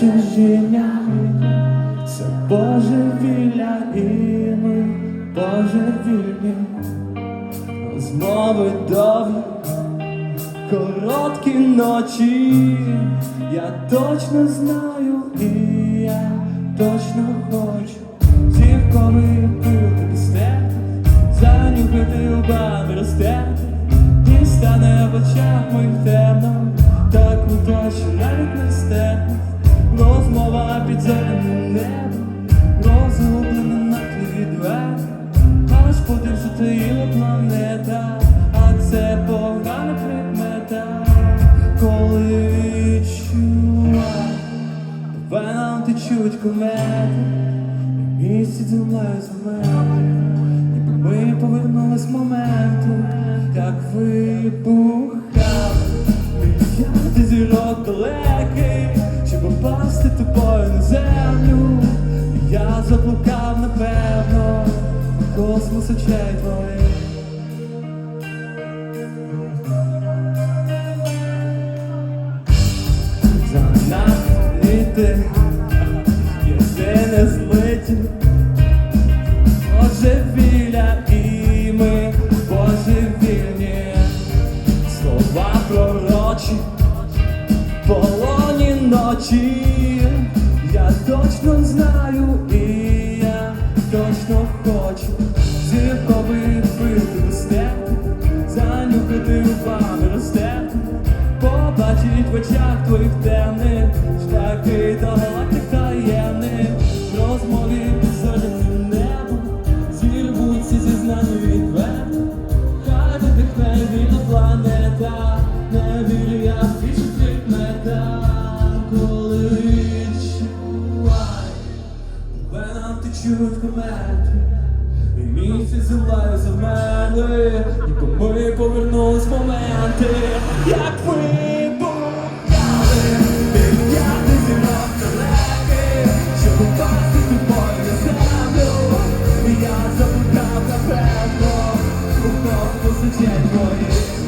чужіння, це божевілля і ми божевільні, розмови довгі, короткі ночі, я точно знаю і я точно хочу. Зірковий тобі стерти, занюхати губами розтерти, і стане в очах моїх темно, так удачі коли відчуваю Веном течуть комети, і місяць землею замерли, ніби ми повернулись з моменту, як вибухали мільярди зірок далекий, щоб попасти тобою на землю. Я заблукав, напевно, в космос очей твоїх. Божевілля і ми божевільні, слова пророчі, полоні ночі, я точно знаю і я точно хочу зірковий пити достерти, занюхати губами розтерти, побачить в очах твоїх темних Венам течуть комети, і місяць землею замерли, ніби ми повернулись моменти, як. І я заблукав напевно, у космос очей твоїх.